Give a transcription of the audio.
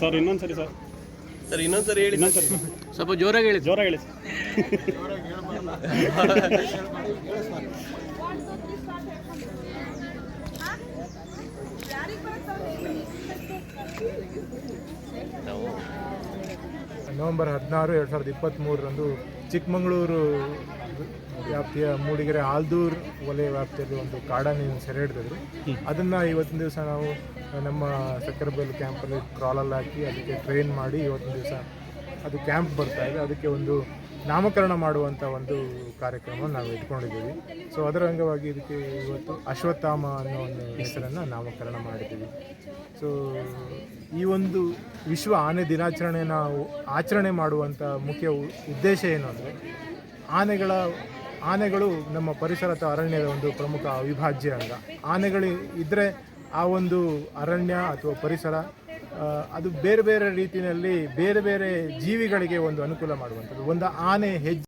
Sir ಇನ್ನೊಂದ್ಸರಿ sir. Sir ಇನ್ನೊಂದ್ಸರಿ ಹೇಳಿ ಸರ್. ಸ್ವಲ್ಪ ಜೋರಾಗಿ ಹೇಳಿ ಜೋರಾಗಿ ಹೇಳಿ ನವೆಂಬರ್ ಹದಿನಾರು ಎರಡು ಸಾವಿರದ ಇಪ್ಪತ್ತ್ಮೂರರಂದು ಚಿಕ್ಕಮಗಳೂರು ವ್ಯಾಪ್ತಿಯ ಮೂಡಿಗೆರೆ ಆಲ್ದೂರ್ ವಲಯ ವ್ಯಾಪ್ತಿಯಲ್ಲಿ ಒಂದು ಕಾಡನ್ನು ಸೆರೆ ಹಿಡಿದಿದ್ರು ಅದನ್ನು ಇವತ್ತಿನ ದಿವಸ ನಾವು ನಮ್ಮ ಸಕ್ಕರೆಬೈಲು ಕ್ಯಾಂಪಲ್ಲಿ ಕ್ರಾಲಲ್ಲಿ ಹಾಕಿ ಅದಕ್ಕೆ ಟ್ರೈನ್ ಮಾಡಿ ಇವತ್ತಿನ ದಿವಸ ಅದು ಕ್ಯಾಂಪ್ ಬರ್ತಾ ಇದೆ. ಅದಕ್ಕೆ ಒಂದು ನಾಮಕರಣ ಮಾಡುವಂಥ ಒಂದು ಕಾರ್ಯಕ್ರಮ ನಾವು ಇಟ್ಕೊಂಡಿದ್ದೀವಿ. ಸೊ ಅದರ ಅಂಗವಾಗಿ ಇದಕ್ಕೆ ಇವತ್ತು ಅಶ್ವತ್ಥಾಮ ಅನ್ನೋ ಒಂದು ಹೆಸರನ್ನು ನಾಮಕರಣ ಮಾಡಿದ್ದೀವಿ. ಸೊ ಈ ಒಂದು ವಿಶ್ವ ಆನೆ ದಿನಾಚರಣೆಯನ್ನು ನಾವು ಆಚರಣೆ ಮಾಡುವಂಥ ಮುಖ್ಯ ಉದ್ದೇಶ ಏನು ಅಂದರೆ, ಆನೆಗಳ, ಆನೆಗಳು ನಮ್ಮ ಪರಿಸರ ಅಥವಾ ಅರಣ್ಯದ ಒಂದು ಪ್ರಮುಖ ಅವಿಭಾಜ್ಯ ಅಂಗ. ಆನೆಗಳು ಇದ್ದರೆ ಆ ಒಂದು ಅರಣ್ಯ ಅಥವಾ ಪರಿಸರ ಅದು ಬೇರೆ ಬೇರೆ ರೀತಿಯಲ್ಲಿ ಬೇರೆ ಬೇರೆ ಜೀವಿಗಳಿಗೆ ಒಂದು ಅನುಕೂಲ ಮಾಡುವಂಥದ್ದು. ಒಂದು ಆನೆ ಹೆಜ್ಜೆ